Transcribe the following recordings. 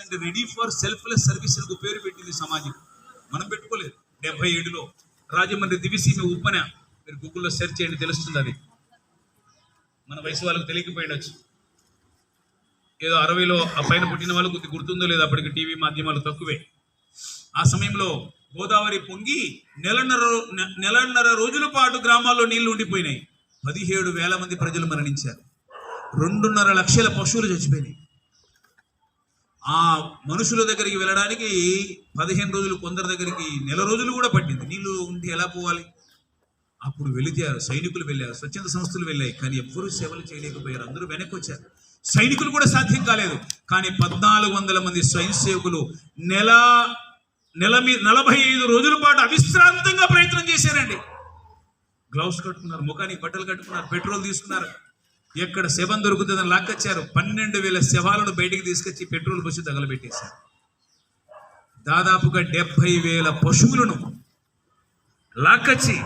And ready for selfless సర్వీసులకు పేరు పెట్టింది సమాజం. మనం పెట్టుకోలేదు. డెబ్బై ఏడులో రాజమండ్రి దివిసీమ ఉపన మీరు గూగుల్లో సెర్చ్ చేయండి తెలుస్తుంది అది. మన వయసు వాళ్ళకి తెలియకపోయిండొచ్చు. ఏదో అరవైలో ఆ పైన పుట్టిన వాళ్ళు కొద్ది గుర్తుందో లేదు అప్పటికి టీవీ మాధ్యమాలు తక్కువే. ఆ సమయంలో గోదావరి పొంగి నెలన్నర నెలన్నర రోజుల పాటు గ్రామాల్లో నీళ్ళు ఉండిపోయినాయి. పదిహేడు వేల మంది ప్రజలు మరణించారు. రెండున్నర లక్షల పశువులు చచ్చిపోయినాయి. ఆ మనుషుల దగ్గరికి వెళ్ళడానికి పదిహేను రోజులు కొందరి దగ్గరికి నెల రోజులు కూడా పట్టింది. నీళ్ళు ఉంటే ఎలా పోవాలి? అప్పుడు వెళితారు సైనికులు వెళ్ళారు స్వచ్ఛంద సంస్థలు వెళ్ళాయి కానీ ఎవ్వరూ సేవలు చేయలేకపోయారు. అందరూ వెనక్కి వచ్చారు. సైనికులు కూడా సాధ్యం కాలేదు. కానీ పద్నాలుగు వందల మంది స్వయం సేవకులు నెల నెల మీద నలభై ఐదు రోజుల పాటు అవిశ్రాంతంగా ప్రయత్నం చేశారండి. గ్లౌస్ కట్టుకున్నారు ముఖానికి బట్టలు కట్టుకున్నారు పెట్రోల్ తీసుకున్నారు. ఎక్కడ శవం దొరుకుతుందని లాక్కొచ్చారు. పన్నెండు వేల శవాలను బయటికి తీసుకొచ్చి పెట్రోల్ పోసి తగలబెట్టేశారు. దాదాపుగా డెబ్బై వేల పశువులను లాక్కొచ్చి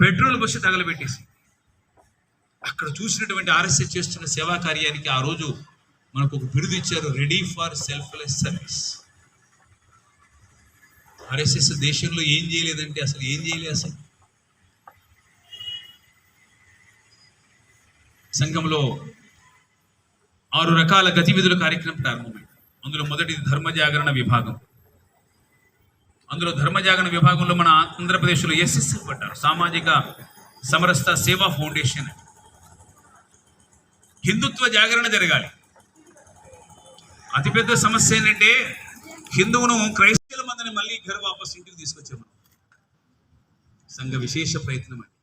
పెట్రోల్ పోసి తగలబెట్టేసి అక్కడ చూసినటువంటి ఆర్ఎస్ఎస్ చేస్తున్న సేవా కార్యానికి ఆ రోజు మనకు ఒక బిరుదు ఇచ్చారు ready for selfless service. RSS దేశంలో ఏం చేయలేదంటే అసలు ఏం చేయలేదు అసలు? సంఘంలో ఆరు రకాల గతివిధుల కార్యక్రమం ప్రారంభమైంది. అందులో మొదటిది ధర్మ జాగరణ విభాగం. అందులో ధర్మ జాగరణ విభాగంలో మన ఆంధ్రప్రదేశ్లో ఎస్ఎస్సి పడ్డారు. సామాజిక సమరస్త సేవా ఫౌండేషన్. హిందుత్వ జాగరణ జరగాలి. అతిపెద్ద సమస్య ఏంటంటే హిందువును క్రైస్తవుల మందని మళ్ళీ ఘర్ వాపస్ ఇంటికి తీసుకొచ్చాము సంఘ విశేష ప్రయత్నం అండి.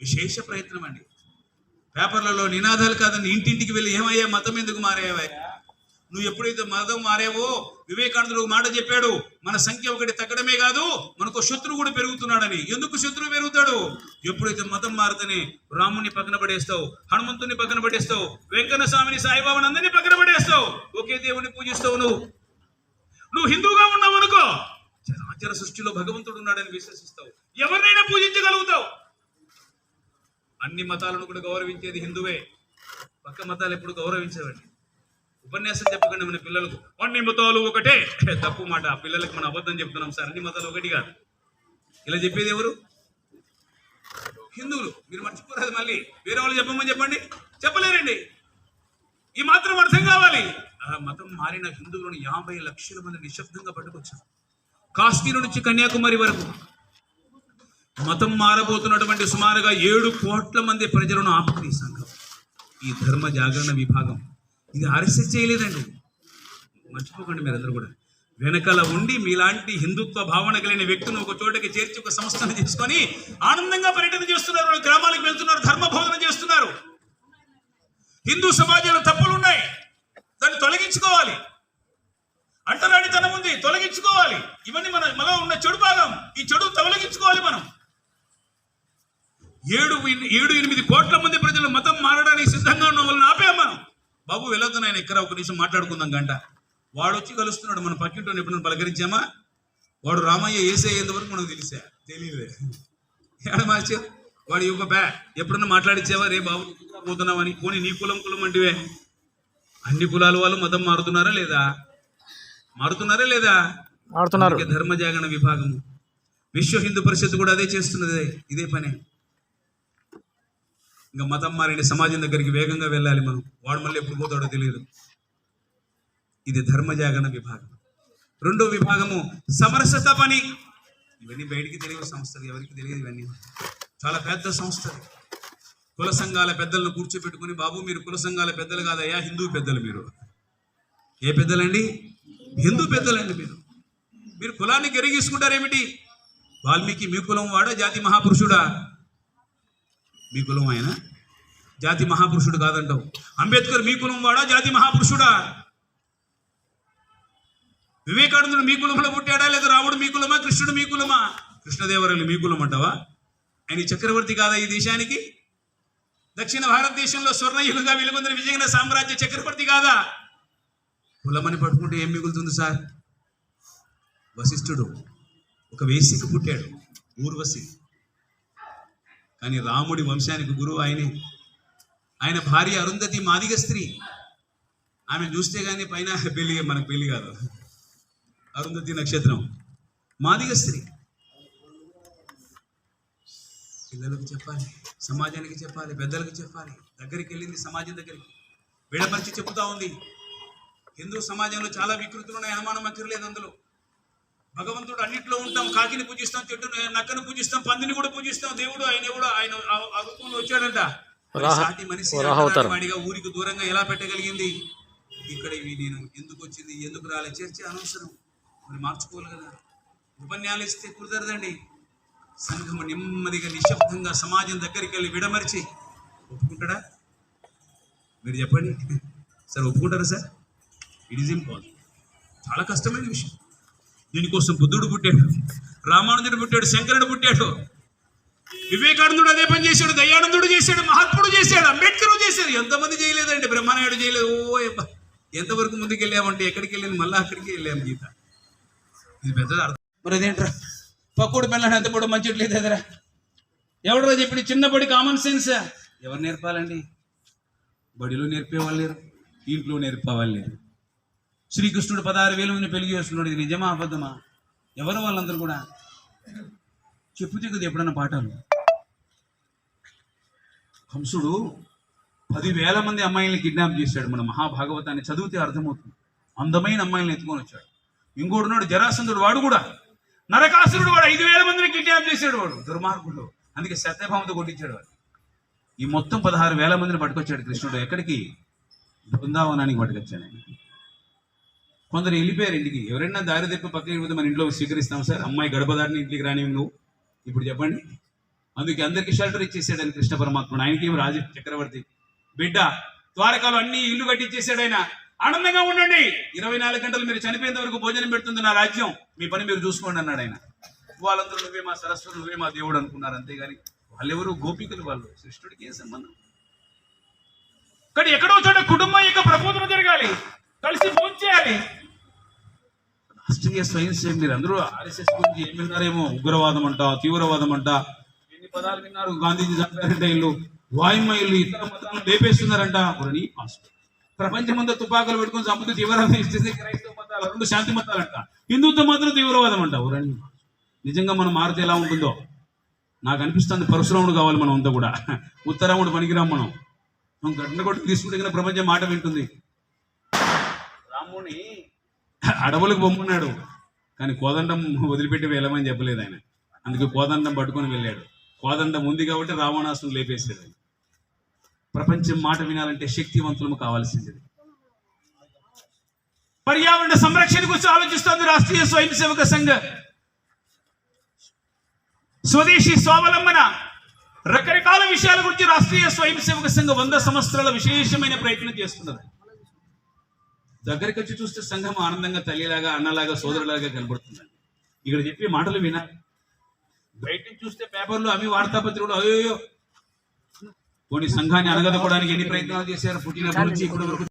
విశేష ప్రయత్నం అండి. పేపర్లలో నినాదాలు కాదని ఇంటింటికి వెళ్ళి ఏమయ్యా మతం ఎందుకు మారేవయ్యా? నువ్వు ఎప్పుడైతే మతం మారేవో వివేకానందుడు ఒక మాట చెప్పాడు మన సంఖ్య ఒకటి తగ్గడమే కాదు మనకు శత్రువు కూడా పెరుగుతున్నాడని. ఎందుకు శత్రువు పెరుగుతాడు? ఎప్పుడైతే మతం మారుతనే రాముని పక్కన పడేస్తావు హనుమంతుని పక్కన పడేస్తావు వెంకన్న స్వామిని సాయిబాబాని అందరినీ పక్కన పడేస్తావు ఒకే దేవుని పూజిస్తావు నువ్వు. నువ్వు హిందూగా ఉన్నావు అనుకో ఆచార సృష్టిలో భగవంతుడు ఉన్నాడని విశ్వసిస్తావు. ఎవరినైనా పూజించగలుగుతావు. అన్ని మతాలను కూడా గౌరవించేది హిందువే. పక్క మతాలు ఎప్పుడు గౌరవించేవండి. ఉపన్యాసం చెప్పకండి మన పిల్లలకు. అన్ని మతాలు ఒకటే. తప్పు మాట. ఆ పిల్లలకు మనం అబద్ధం చెప్తున్నాం సార్. అన్ని మతాలు ఒకటి కాదు. ఇలా చెప్పేది ఎవరు? హిందువులు. మీరు మర్చిపోరాదు మళ్ళీ. వేరే వాళ్ళు చెప్పమని చెప్పండి. చెప్పలేరండి. ఈ మాత్రం అర్థం కావాలి. ఆ మతం మారిన హిందువులను యాభై లక్షల మంది నిశ్శబ్దంగా పట్టుకొచ్చారు. కాశ్మీర్ నుంచి కన్యాకుమారి వరకు. మతం మారబోతున్నటువంటి సుమారుగా ఏడు కోట్ల మంది ప్రజలను ఆపుకుంది ఈ సంఘం. ఈ ధర్మ జాగరణ విభాగం. ఇది అరెస్ట్ చేయలేదండి. మర్చిపోకండి మీరందరూ కూడా. వెనకాల ఉండి మీలాంటి హిందుత్వ భావన కలిగిన వ్యక్తులను ఒక చోటకి చేర్చి ఒక సంస్థను తీసుకొని ఆనందంగా పర్యటన చేస్తున్నారు. వాళ్ళు గ్రామాలకు వెళ్తున్నారు ధర్మ బోధన చేస్తున్నారు. హిందూ సమాజంలో తప్పులు ఉన్నాయి. దాన్ని తొలగించుకోవాలి. అంటరాడితనం ఉంది తొలగించుకోవాలి. ఇవన్నీ మన మనలో ఉన్న చెడు భాగం. ఈ చెడు తొలగించుకోవాలి మనం. ఏడు ఏడు ఎనిమిది కోట్ల మంది ప్రజలు మతం మారడానికి సిద్ధంగా ఉన్న వాళ్ళని ఆపాం మనం. బాబు వెళ్ళొద్దు నాయన ఇక్కడ ఒక నిమిషం మాట్లాడుకుందాం గంట. వాడు వచ్చి కలుస్తున్నాడు మన పక్కింటో ఎప్పుడు పలకరించామా వాడు రామయ్య ఏసే వరకు మనకు తెలిసా? తెలియలే ఏడ వాడు ఇవ్వ బ్యా ఎప్పుడన్నా మాట్లాడిచ్చావా? రే బాబు పోతున్నావని పోనీ నీ కులం కులం అంటివే. అన్ని కులాల వాళ్ళు మతం మారుతున్నారా లేదా? మారుతున్నారా లేదా? ఆడుతున్నారు అందుకే ధర్మ జాగరణ విభాగము. విశ్వ హిందూ పరిషత్ కూడా అదే చేస్తున్నది ఇదే పనే. ఇంకా మతం మారిన సమాజం దగ్గరికి వేగంగా వెళ్ళాలి మనం. వాడు మళ్ళీ ఎప్పుడు పోతాడో తెలియదు. ఇది ధర్మజాగరణ విభాగం. రెండో విభాగము సమరసత పని. ఇవన్నీ బయటికి తెలియని సంస్థలు ఎవరికి తెలియదు ఇవన్నీ. చాలా పెద్ద సంస్థలు. కుల సంఘాల పెద్దలను కూర్చోబెట్టుకుని బాబు మీరు కుల సంఘాల పెద్దలు కాదయ్యా హిందూ పెద్దలు మీరు. ఏ పెద్దలండి? హిందూ పెద్దలండి మీరు. మీరు కులాన్ని గెరిగీసుకుంటారేమిటి? వాల్మీకి మీ కులం వాడా? జాతి మహాపురుషుడా? మీ కులం ఆయన? జాతి మహాపురుషుడు కాదంటావు. అంబేద్కర్ మీ కులం వాడా? జాతి మహాపురుషుడా? వివేకానందుడు మీ కులంలో పుట్టాడా? లేదా రాముడు మీ కులమా? కృష్ణుడు మీ కులమా? కృష్ణదేవరాయలు మీ కులం అంటావా? ఆయన ఈ చక్రవర్తి కాదా ఈ దేశానికి? దక్షిణ భారతదేశంలో స్వర్ణయుగంగా వెలుగొందిన విజయనగర సామ్రాజ్య చక్రవర్తి కాదా? కులమని పట్టుకుంటే ఏం మిగులుతుంది సార్? వశిష్ఠుడు ఒక వేసికి పుట్టాడు ఊర్వశి. కానీ రాముడి వంశానికి గురువు ఆయనే. ఆయన భార్య అరుంధతి మాదిగ స్త్రీ. ఆమె చూస్తే కానీ పైన పెళ్ళి మనకు పెళ్ళి కాదు. అరుంధతి నక్షత్రం. మాదిగ స్త్రీ. పిల్లలకు చెప్పాలి సమాజానికి చెప్పాలి పెద్దలకు చెప్పాలి. దగ్గరికి వెళ్ళింది సమాజం దగ్గరికి. విడమర్చి చెప్తా ఉంది. హిందూ సమాజంలో చాలా వికృతులు ఉన్నాయి అనుమానం అక్కర్లేదు అందులో. భగవంతుడు అన్నింటిలో ఉంటాం కాకిని పూజిస్తాం చెట్టు నక్కను పూజిస్తాం పందిని కూడా పూజిస్తాం దేవుడు ఆయన కూడా ఆయన ఆ- రూపంలో వచ్చాడంట. సాటి మనిషి. వాడిగా ఊరికి దూరంగా ఎలా పెట్టగలిగింది? ఇక్కడ ఇవి నేను ఎందుకు వచ్చింది ఎందుకు రాలే? చర్చ అనవసరం. మరి మార్చుకోవాలి కదా. ఉపన్యాలు ఇస్తే కుదరదండి. సంఘం నెమ్మదిగా నిశ్శబ్దంగా సమాజం దగ్గరికి వెళ్ళి విడమరిచి ఒప్పుకుంటాడా? మీరు చెప్పండి. సార్ ఒప్పుకుంటారా సార్? ఇట్ ఈజ్ ఇంపాసిబుల్ చాలా కష్టమైన విషయం. దీనికోసం బుద్ధుడు పుట్టాడు. రామానుజుడు పుట్టాడు. శంకరుడు పుట్టాడు. వివేకానందుడు అదే పని చేశాడు దయానందుడు చేశాడు మహాత్ముడు చేశాడు అంబేద్కర్ చేశాడు. ఎంతమంది చేయలేదండి బ్రహ్మనాయుడు చేయలేదు. ఓ ఎంతవరకు ముందుకు వెళ్ళామంటే ఎక్కడికి వెళ్ళాను మళ్ళీ అక్కడికి వెళ్ళాము గీత. ఇది పెద్ద అర్థం. మరి అదేంట్రా? పక్కుడు పిల్లని అంత కూడా మంచి లేదు ఎదరా ఎవడరా చెప్పి చిన్నప్పటి కామన్ సెన్స్ ఎవరు నేర్పాలండి? బడిలో నేర్పేవాళ్ళు లేరు ఇంట్లో నేర్పేవాళ్ళు లేరు. శ్రీకృష్ణుడు పదహారు వేల మంది పెళ్ళి చేస్తున్నాడు ఇది నిజమా అబద్ధమా? ఎవరు వాళ్ళందరూ కూడా. చెప్పు కదా ఎప్పుడన్నా పాఠాలు? హంసుడు పదివేల మంది అమ్మాయిల్ని కిడ్నాప్ చేశాడు మన మహాభాగవతాన్ని. చదివితే అర్థమవుతుంది. అందమైన అమ్మాయిల్ని ఎత్తుకొని వచ్చాడు. ఇంకోడున్నాడు జరాసంధుడు వాడు కూడా. నరకాసురుడు వాడు ఐదు వేల మందిని కిడ్నాప్ చేశాడు వాడు దుర్మార్గుడు. అందుకే సత్యభామతో కొట్టించాడు వాడు. ఈ మొత్తం పదహారు వేల మందిని పట్టుకొచ్చాడు కృష్ణుడు. ఎక్కడికి? బృందావనానికి పట్టుకొచ్చాడు ఆయన. కొందరు వెళ్ళిపోయారు ఇంటికి. ఎవరైనా దారి తెప్పి పక్కకి మన ఇంట్లో స్వీకరిస్తాం సార్. అమ్మాయి గడప దాటిని ఇంటికి రాని నువ్వు. ఇప్పుడు చెప్పండి. అందుకే అందరికి షెల్టర్ ఇచ్చేసాడు ఆయన కృష్ణ పరమాత్ముడు ఆయనకి ఏం రాజు చక్రవర్తి? బిడ్డ ద్వారకాలు అన్ని ఇల్లు కట్టించేసాడు ఆయన. ఆనందంగా ఉండండి. ఇరవై నాలుగు గంటలు మీరు చనిపోయేంత వరకు భోజనం పెడుతుంది నా రాజ్యం. మీ పని మీరు చూసుకోండి అన్నాడు ఆయన. వాళ్ళందరూ నువ్వే మా సరస్వతి నువ్వే మా దేవుడు అనుకున్నారు అంతేగాని వాళ్ళెవరు? గోపికలు వాళ్ళు. సృష్టుడికి ఏం సంబంధం? కానీ ఎక్కడో చోట కుటుంబం యొక్క ప్రబోధన జరగాలి. కలిసి ఫోన్ చేయాలి రాష్ట్రీయ స్వయం సేవ మీరు అందరూ ఆర్ఎస్ఎస్ గురించి ఏం విన్నారేమో ఉగ్రవాదం అంట తీవ్రవాదం అంట ఎన్ని పదాలు విన్నారు? గాంధీజీ చంపారంట ఇల్లు. వాయుమ్మ ఇతర మతాలను లేపేస్తున్నారంట. ఒరని పాస్టర్. ప్రపంచమంతా తుపాకులు పెట్టుకుని చంపుతూ తీవ్రవాదం ఇస్తుంది. క్రైస్తవ మతాలు రెండు శాంతి మతాలంట. హిందుత్వం మాత్రం తీవ్రవాదం అంట ఒరని నిజంగా మనం మారితే ఎలా ఉంటుందో? నాకు అనిపిస్తుంది పరశురాముడు కావాలి మనం అంతా కూడా. ఉత్తరాముడు పనికిరాం మనం. మనం గడ్డ కొట్టి తీసుకుంటే ప్రపంచం మాట వింటుంది. రాముని అడవులకు బొమ్మన్నాడు. కానీ కోదండం వదిలిపెట్టి వెళ్ళమని చెప్పలేదు ఆయన. అందుకే కోదండం పట్టుకొని వెళ్ళాడు. కోదండం ఉంది కాబట్టి రావణాసును లేపేశాడు. ఆయన. ప్రపంచం మాట వినాలంటే శక్తివంతులము కావాల్సింది. పర్యావరణ సంరక్షణ గురించి ఆలోచిస్తుంది రాష్ట్రీయ స్వయం సేవక సంఘ. స్వదేశీ స్వావలంబన. రకరకాల విషయాల గురించి రాష్ట్రీయ స్వయం సేవక సంఘ వంద సంవత్సరాల విశేషమైన ప్రయత్నం చేస్తున్నది. దగ్గరికి వచ్చి చూస్తే సంఘం ఆనందంగా తల్లిలాగా అన్నలాగా సోదరులాగా కనబడుతుందండి. ఇక్కడ చెప్పే మాటలు వినాలి బయట చూస్తే పేపర్లు అవి వార్తాపత్రికలు అయ్యో కొన్ని సంఘాన్ని అనగదొక్కడానికి ఎన్ని ప్రయత్నాలు చేశారు? పుట్టినప్పటి నుంచి ఇప్పటి వరకు